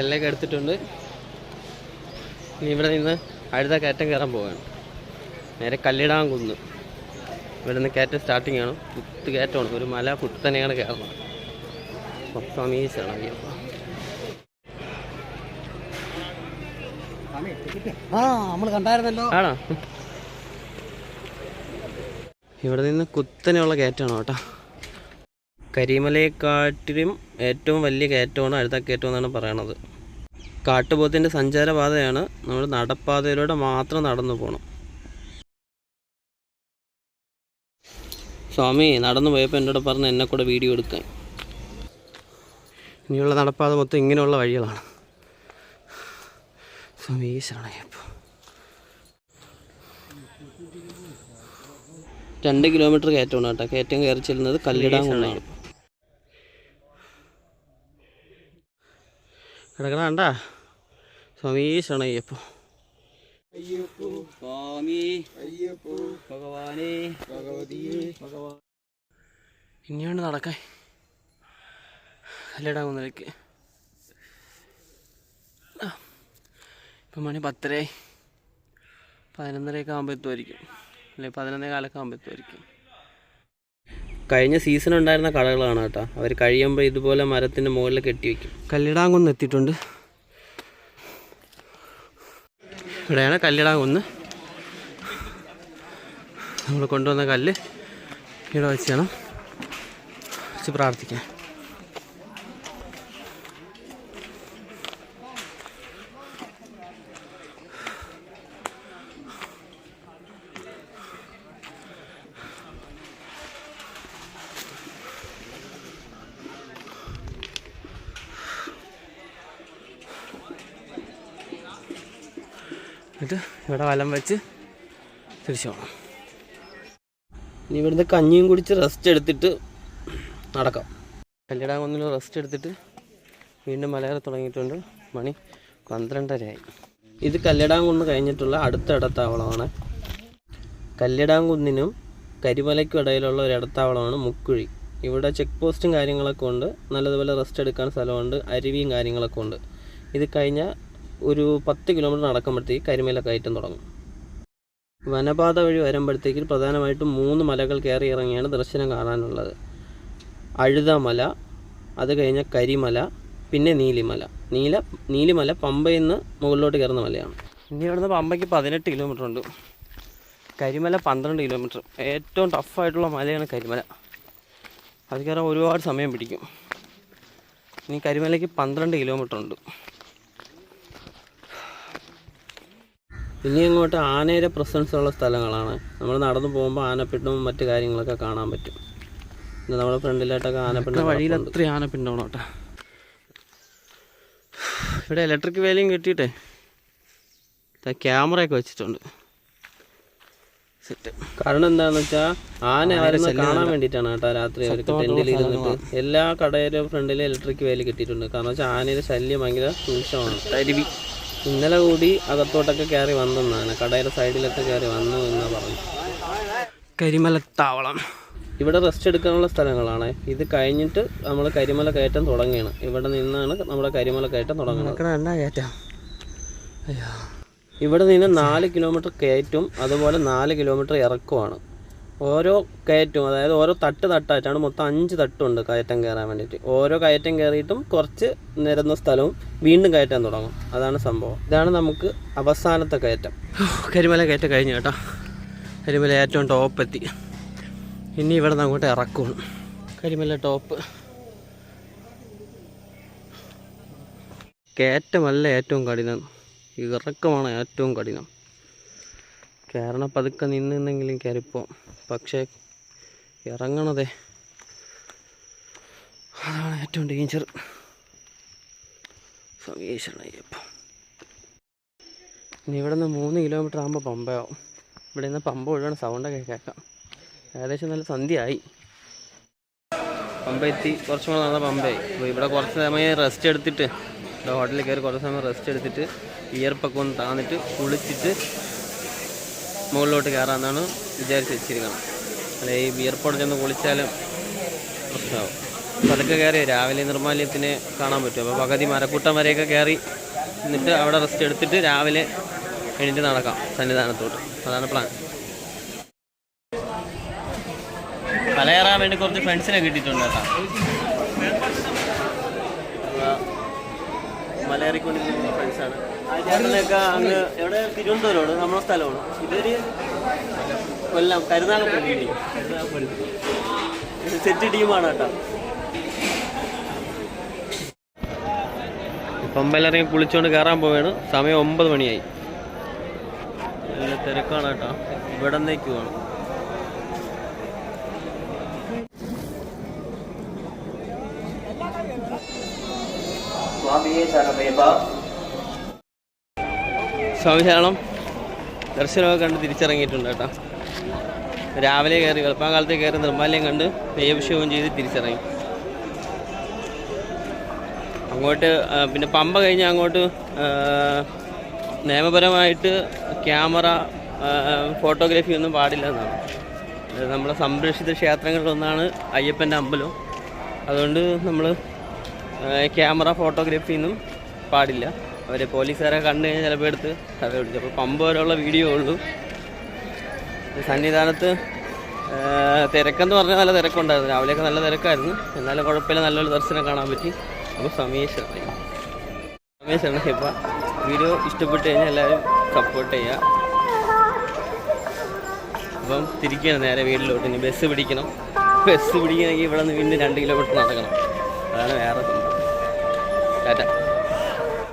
എല്ലാം എടുത്തിട്ടുണ്ട് ഇനി ഇവിടെ നിന്ന് അടുത്ത കയറ്റം കയറാൻ പോവാണ്. നേരെ കല്ലിടാൻ കുന്ന്. ഇവിടെ നിന്ന് കയറ്റം സ്റ്റാർട്ടിംഗ് ആണ്. കുത്ത് കയറ്റമാണ്. ഒരു മല കുത്തനെയാണ് കയറണം അപ്പം സ്വാമി ശരണം അയ്യപ്പ ആ നമ്മൾ കണ്ടായിരുന്നല്ലോ. ആണോ? ഇവിടെ നിന്ന് കുത്തനെയുള്ള കയറ്റമാണ് കേട്ടോ. കരിമലയെക്കാട്ടിലും ഏറ്റവും വലിയ കയറ്റമാണ് അടുത്ത കയറ്റം എന്നാണ് പറയണത്. കാട്ടുപോത്തിന്റെ സഞ്ചാരപാതയാണ് നമ്മൾ നടപ്പാതയിലൂടെ മാത്രം നടന്നു പോകണം സ്വാമി നടന്നു പോയപ്പോൾ എന്നോട് പറഞ്ഞ് എന്നെ കൂടെ വീഡിയോ എടുക്കാൻ. ഇനിയുള്ള നടപ്പാത മൊത്തം ഇങ്ങനെയുള്ള വഴികളാണ്. സ്വാമി ശരണയ്യപ്പ രണ്ട് കിലോമീറ്റർ കയറ്റമാണ് കേട്ടോ. കയറ്റം കയറി ചെല്ലുന്നത് കല്ലിടാൻ കൊണ്ടാണ് കിടക്കണ കണ്ടാ സ്വാമി ശരണയ്യപ്പ. സ്വാമി. ഭഗവാനേ. ഭഗവാൻ ഇനിയാണ് നടക്കാൻ. കല്ലിടാൻ ഒന്നിലേക്ക് ഇപ്പം മണി പത്തരയായി. പതിനൊന്നരയൊക്കെ ആകുമ്പോൾ എത്തുമായിരിക്കും. അല്ലെ പതിനൊന്നേ കാലൊക്കെ ആകുമ്പോൾ എത്തുമായിരിക്കും. കഴിഞ്ഞ സീസൺ ഉണ്ടായിരുന്ന കടകളാണ് കേട്ടോ. അവർ കഴിയുമ്പോൾ ഇതുപോലെ മരത്തിന്റെ മുകളിൽ കെട്ടി വയ്ക്കും കല്ലിടാങ്കുന്ന് എത്തിയിട്ടുണ്ട്. ഇവിടെയാണ് കല്ലിടാങ്കുന്ന്. നമ്മൾ കൊണ്ടുവന്ന കല്ല് ഇവിടെ വെച്ച് വേണം. വെച്ച് പ്രാർത്ഥിക്കാൻ. എന്നിട്ട് ഇവിടെ വലം വെച്ച് തിരിച്ചു പോകണം ഇനി ഇവിടുന്ന് കഞ്ഞിയും കുടിച്ച് റെസ്റ്റ് എടുത്തിട്ട് നടക്കാം. കല്ലിടാൻ ഒന്നിൽ റെസ്റ്റ് എടുത്തിട്ട് വീണ്ടും മലയാളം തുടങ്ങിയിട്ടുണ്ട്. മണി പന്ത്രണ്ടരയായി. ഇത് കല്ലിടാംകുന്ന് കഴിഞ്ഞിട്ടുള്ള അടുത്ത ഇടത്താവളമാണ്. കല്ലിടാംകുന്നിനും കരിമലയ്ക്കും ഇടയിലുള്ള ഒരു ഇടത്താവളമാണ് മുക്കുഴി. ഇവിടെ ചെക്ക് പോസ്റ്റും കാര്യങ്ങളൊക്കെ ഉണ്ട്. നല്ലതുപോലെ റെസ്റ്റ് എടുക്കാൻ സ്ഥലമുണ്ട്. അരുവിയും കാര്യങ്ങളൊക്കെ ഉണ്ട്. ഇത് കഴിഞ്ഞ ഒരു പത്ത് കിലോമീറ്റർ നടക്കുമ്പോഴത്തേക്ക് കരിമേല കയറ്റം തുടങ്ങും. വനപാത വഴി വരുമ്പോഴത്തേക്ക് പ്രധാനമായിട്ടും മൂന്ന് മലകൾ കയറി ഇറങ്ങിയാണ് ദർശനം കാണാനുള്ളത്. അഴുതമല അത് കഴിഞ്ഞ കരിമല പിന്നെ നീലിമല. നീല നീലിമല പമ്പയിൽ നിന്ന് മുകളിലോട്ട് കയറുന്ന മലയാണ്. ഇനി ഇവിടുന്ന് പമ്പയ്ക്ക് പതിനെട്ട് കിലോമീറ്റർ ഉണ്ട്. കരിമല പന്ത്രണ്ട് കിലോമീറ്റർ. ഏറ്റവും ടഫായിട്ടുള്ള മലയാണ് കരിമല. അത് കയറാൻ ഒരുപാട് സമയം പിടിക്കും. ഇനി കരിമലയ്ക്ക് പന്ത്രണ്ട് കിലോമീറ്റർ ഉണ്ട്. ഇനി അങ്ങോട്ട് ആനയുടെ പ്രസൻസ് ഉള്ള സ്ഥലങ്ങളാണ്. നമ്മൾ നടന്നു പോകുമ്പോൾ ആനപ്പിണ്ടും മറ്റു കാര്യങ്ങളൊക്കെ കാണാൻ പറ്റും. നമ്മുടെ ഫ്രണ്ടിലായിട്ടൊക്കെ ആനപ്പിണ്ട വഴിയിൽ അത്ര ആനപ്പിണ്ടാവണം കേട്ടോ ഇവിടെ ഇലക്ട്രിക് വേലയും കിട്ടിയിട്ടേ. ക്യാമറയൊക്കെ വെച്ചിട്ടുണ്ട്. കാരണം എന്താണെന്ന് വെച്ചാൽ ആന ആരും കാണാൻ വേണ്ടിയിട്ടാണ് കേട്ടോ രാത്രി അവർക്ക് ടെന്റിൽ ഇരുന്നിട്ട്. എല്ലാ കടയുടെ ഫ്രണ്ടിലും ഇലക്ട്രിക് വേലി കിട്ടിയിട്ടുണ്ട്. കാരണം വെച്ചാൽ ആനയുടെ ശല്യം ഭയങ്കര രൂക്ഷമാണ്. അരുവി ഇന്നലെ കൂടി അകത്തോട്ടൊക്കെ കയറി വന്നെന്നാണ്. കടയുടെ സൈഡിലൊക്കെ കയറി വന്നു എന്നാണ് പറഞ്ഞു. കരിമലത്താവളം ഇവിടെ റെസ്റ്റ് എടുക്കാനുള്ള സ്ഥലങ്ങളാണ്. ഇത് കഴിഞ്ഞിട്ട് നമ്മൾ കരിമല കയറ്റം തുടങ്ങുകയാണ്. ഇവിടെ നിന്നാണ് നമ്മുടെ കരിമല കയറ്റം തുടങ്ങുന്നത്. എന്നാ കയറ്റം? അയ്യോ. ഇവിടെ നിന്ന് നാല് കിലോമീറ്റർ കയറ്റും അതുപോലെ നാല് കിലോമീറ്റർ ഇറക്കമാണ് ഓരോ കയറ്റും അതായത് ഓരോ തട്ട് തട്ടായിട്ടാണ് മൊത്തം അഞ്ച് തട്ടുണ്ട് കയറ്റം കയറാൻ വേണ്ടിയിട്ട്. ഓരോ കയറ്റം കയറിയിട്ടും കുറച്ച് നിരന്ന സ്ഥലവും വീണ്ടും കയറ്റാൻ തുടങ്ങും. അതാണ് സംഭവം. ഇതാണ് നമുക്ക് അവസാനത്തെ കയറ്റം. കരിമല കയറ്റം കഴിഞ്ഞു കേട്ടോ. കരിമല ഏറ്റവും ടോപ്പ് എത്തി. ഇനി ഇവിടെ നിന്ന് അങ്ങോട്ട് ഇറക്കും കരിമല ടോപ്പ് കയറ്റമല്ല ഏറ്റവും കഠിനം. ഇറക്കമാണ് ഏറ്റവും കഠിനം. കയറണം പതുക്കെ നിന്ന് നിന്നെങ്കിലും കയറിപ്പോ പക്ഷേ ഇറങ്ങണതേ. അതാണ് ഏറ്റവും ഡേഞ്ചർ സമീശ്വരയ്യപ്പ ഇനി ഇവിടെ നിന്ന് മൂന്ന് കിലോമീറ്റർ ആകുമ്പോൾ പമ്പയാവും. ഇവിടെ നിന്ന് പമ്പ ഒഴിവാണ് സൗണ്ടൊക്കെ കേൾക്കാം ഏകദേശം നല്ല സന്ധ്യയായി. പമ്പ എത്തി. കുറച്ചും കൂടെ നല്ല പമ്പയായി അപ്പോൾ ഇവിടെ കുറച്ച് സമയം റെസ്റ്റ് എടുത്തിട്ട് ഹോട്ടലിൽ കയറി കുറച്ച് സമയം റെസ്റ്റ് എടുത്തിട്ട് വിയർപ്പൊക്കെ ഒന്ന് താന്നിട്ട് കുളിച്ചിട്ട് മുകളിലോട്ട് കയറാമെന്നാണ് വിചാരിച്ച് വെച്ചിരിക്കണം അല്ലെ ഈ ബിയർപോട്ട് ചെന്ന് കുളിച്ചാലും പ്രശ്നമാവും. പതുക്കെ കയറി രാവിലെ നിർമ്മാല്യത്തിന് കാണാൻ പറ്റും. അപ്പോൾ പകുതി മരക്കൂട്ടം വരെയൊക്കെ കയറി എന്നിട്ട് അവിടെ റെസ്റ്റ് എടുത്തിട്ട് രാവിലെ എണീറ്റ് നടക്കാം സന്നിധാനത്തോട്ട്. അതാണ് പ്ലാൻ മലയേറാൻ വേണ്ടി കുറച്ച് ഫ്രണ്ട്സിനെ കിട്ടിയിട്ടുണ്ട് കേട്ടോ. മലയേറിക്കൊണ്ടിരിക്കുന്ന ഫ്രണ്ട്സാണ് ആചാരനൊക്കെ അങ്ങ് എവിടെ? തിരുവനന്തപുരമാണ്. നമ്മുടെ സ്ഥലമാണ്. ഇതൊരു കൊല്ലം കരുനാഗപ്പള്ളി സെറ്റ് ടീമാണ് കേട്ടോ. പമ്പലിറങ്ങി കുളിച്ചുകൊണ്ട് കയറാൻ പോവുകയാണ് സമയം ഒമ്പത് മണിയായി. നല്ല തിരക്കാണ് കേട്ടോ. ഇവിടെ സ്വാമി ശരണം. ദർശനമൊക്കെ കണ്ട് തിരിച്ചിറങ്ങിയിട്ടുണ്ട് കേട്ടോ. രാവിലെ കയറി വെളുപ്പാങ്കാലത്ത് കയറി നിർമ്മാല്യം കണ്ട് നെയ്യഭിഷേകവും ചെയ്ത് തിരിച്ചിറങ്ങി. അങ്ങോട്ട് പിന്നെ പമ്പ കഴിഞ്ഞ് അങ്ങോട്ട് നിയമപരമായിട്ട് ക്യാമറ ഫോട്ടോഗ്രാഫി ഒന്നും പാടില്ല എന്നാണ്. നമ്മളെ സംരക്ഷിത ക്ഷേത്രങ്ങളിലൊന്നാണ് അയ്യപ്പന്റെ അമ്പലം. അതുകൊണ്ട് നമ്മൾ ക്യാമറ ഫോട്ടോഗ്രാഫി ഒന്നും പാടില്ല. അവർ പോലീസുകാരെ കണ്ടു കഴിഞ്ഞാൽ ചിലപ്പോൾ എടുത്ത് കഥ പിടിച്ചു അപ്പോൾ പമ്പ വരെയുള്ള വീഡിയോ ഉള്ളൂ. സന്നിധാനത്ത് തിരക്കെന്ന് പറഞ്ഞാൽ നല്ല തിരക്കുണ്ടായിരുന്നു. രാവിലെയൊക്കെ നല്ല തിരക്കായിരുന്നു. എന്നാലും കുഴപ്പമില്ല. നല്ലൊരു ദർശനം കാണാൻ പറ്റി. അപ്പോൾ സമീഷ് സമീശ്വരൻ ഇപ്പം വീഡിയോ ഇഷ്ടപ്പെട്ട് കഴിഞ്ഞാൽ എല്ലാവരും സപ്പോർട്ട് ചെയ്യുക അപ്പം തിരിക്കണം നേരെ വീട്ടിലോട്ട്. ഇനി ബസ് പിടിക്കണം. ബസ് പിടിക്കണമെങ്കിൽ ഇവിടെ നിന്ന് വീണ്ടും രണ്ട് കിലോമീറ്റർ നടക്കണം. അതാണ് വേറെ സംഭവം ടാറ്റ